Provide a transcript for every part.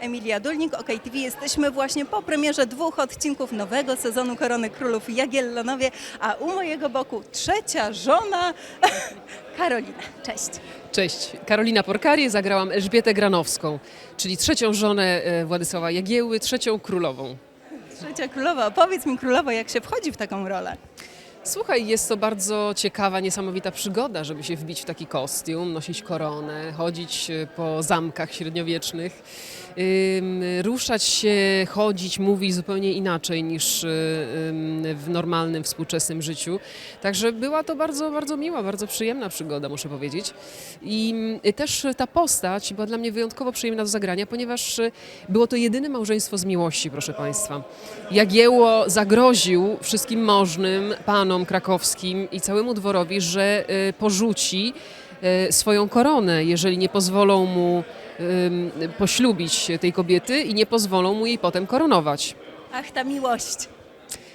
Emilia Dulnik, OK TV. Jesteśmy właśnie po premierze dwóch odcinków nowego sezonu Korony Królów Jagiellonowie, a u mojego boku trzecia żona Karolina. Cześć. Cześć, Karolina Porkari, zagrałam Elżbietę Granowską, czyli trzecią żonę e, Władysława Jagieły, trzecią królową. Trzecia królowa. Powiedz mi królowo, jak się wchodzi w taką rolę? Słuchaj, jest to bardzo ciekawa, niesamowita przygoda, żeby się wbić w taki kostium, nosić koronę, chodzić e, po zamkach średniowiecznych, ruszać się, chodzić, mówić zupełnie inaczej niż ym, w normalnym, współczesnym życiu. Także była to bardzo, bardzo miła, bardzo przyjemna przygoda, muszę powiedzieć. I y, też ta postać była dla mnie wyjątkowo przyjemna do zagrania, ponieważ y, było to jedyne małżeństwo z miłości, proszę Państwa. Jagiełło zagroził wszystkim możnym, panom krakowskim i całemu dworowi, że y, porzuci y, swoją koronę, jeżeli nie pozwolą mu poślubić tej kobiety i nie pozwolą mu jej potem koronować. Ach, ta miłość.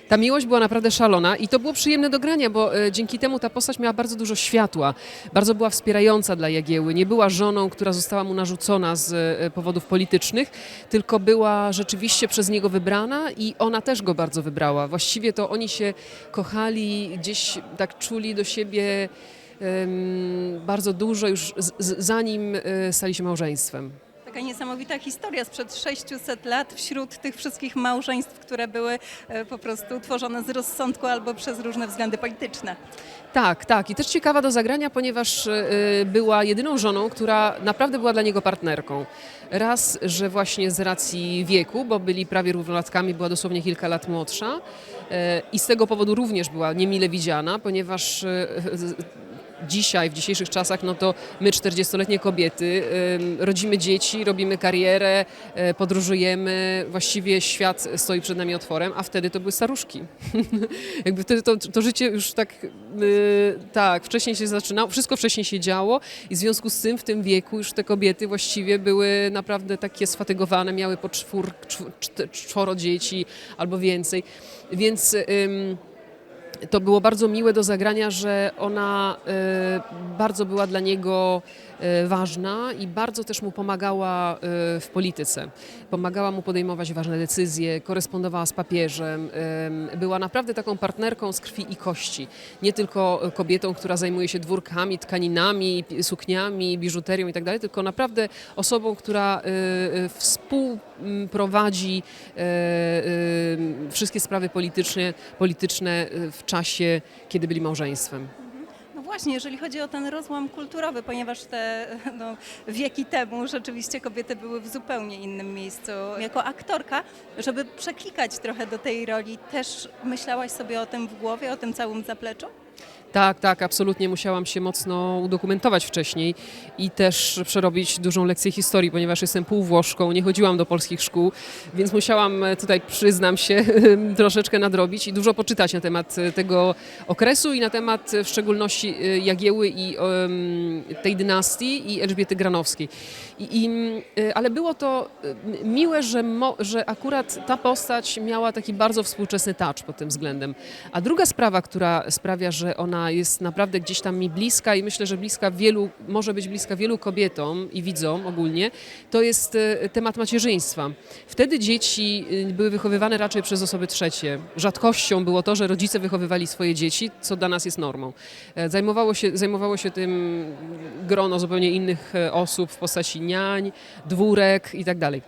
Ta miłość była naprawdę szalona i to było przyjemne do grania, bo e, dzięki temu ta postać miała bardzo dużo światła, bardzo była wspierająca dla Jagieły. Nie była żoną, która została mu narzucona z e, powodów politycznych, tylko była rzeczywiście przez niego wybrana i ona też go bardzo wybrała. Właściwie to oni się kochali, gdzieś tak czuli do siebie bardzo dużo już zanim e, stali się małżeństwem. Taka niesamowita historia sprzed 600 lat wśród tych wszystkich małżeństw, które były e, po prostu tworzone z rozsądku albo przez różne względy polityczne. Tak, tak. I też ciekawa do zagrania, ponieważ y, była jedyną żoną, która naprawdę była dla niego partnerką. Raz, że właśnie z racji wieku, bo byli prawie równolatkami, była dosłownie kilka lat młodsza. I z tego powodu również była niemile widziana, ponieważ dzisiaj, w dzisiejszych czasach, no to my 40-letnie kobiety rodzimy dzieci, robimy karierę, y, podróżujemy, właściwie świat stoi przed nami otworem, a wtedy to były staruszki. Jakby wtedy to, to życie już tak, y, tak, wcześniej się zaczynało, wszystko wcześniej się działo i w związku z tym w tym wieku już te kobiety właściwie były naprawdę takie sfatygowane, miały po czwór, czworo dzieci albo więcej, więc... to było bardzo miłe do zagrania, że ona e, bardzo była dla niego ważna i bardzo też mu pomagała e, w polityce. Pomagała mu podejmować ważne decyzje, korespondowała z papieżem. em, Była naprawdę taką partnerką z krwi i kości. Nie tylko kobietą, która zajmuje się dwórkami, tkaninami, sukniami, biżuterią itd., tylko naprawdę osobą, która współprowadzi wszystkie sprawy polityczne, polityczne w czasie, kiedy byli małżeństwem. Właśnie, jeżeli chodzi o ten rozłam kulturowy, ponieważ te no, wieki temu rzeczywiście kobiety były w zupełnie innym miejscu. Jako aktorka, żeby przeklikać trochę do tej roli, też myślałaś sobie o tym w głowie, o tym całym zapleczu? Tak, tak, absolutnie musiałam się mocno udokumentować wcześniej i też przerobić dużą lekcję historii, ponieważ jestem półwłoszką, nie chodziłam do polskich szkół, więc musiałam e, tutaj, przyznam się, troszeczkę nadrobić i dużo poczytać na temat e, tego okresu i na temat e, w szczególności Jagieły i tej dynastii i Elżbiety Granowskiej. I, i, mm, ale było to miłe, że, mo, że akurat ta postać miała taki bardzo współczesny touch pod tym względem. A druga sprawa, która sprawia, że ona jest naprawdę gdzieś tam mi bliska i myślę, że bliska wielu, może być bliska wielu kobietom i widzom ogólnie, to jest e, temat macierzyństwa. Wtedy dzieci e, były wychowywane raczej przez osoby trzecie. Rzadkością było to, że rodzice wychowywali swoje dzieci, co dla nas jest normą. E, Zajmowało się, zajmowało się tym grono zupełnie innych osób w postaci niań, dwórek i tak dalej.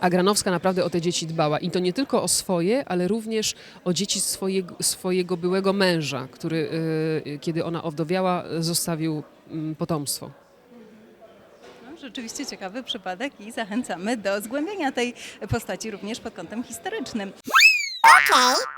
A Granowska naprawdę o te dzieci dbała. I to nie tylko o swoje, ale również o dzieci swojego, swojego byłego męża, który, y, kiedy ona owdowiała, zostawił mm, potomstwo. No, rzeczywiście ciekawy przypadek i zachęcamy do zgłębienia tej postaci również pod kątem historycznym. Okay.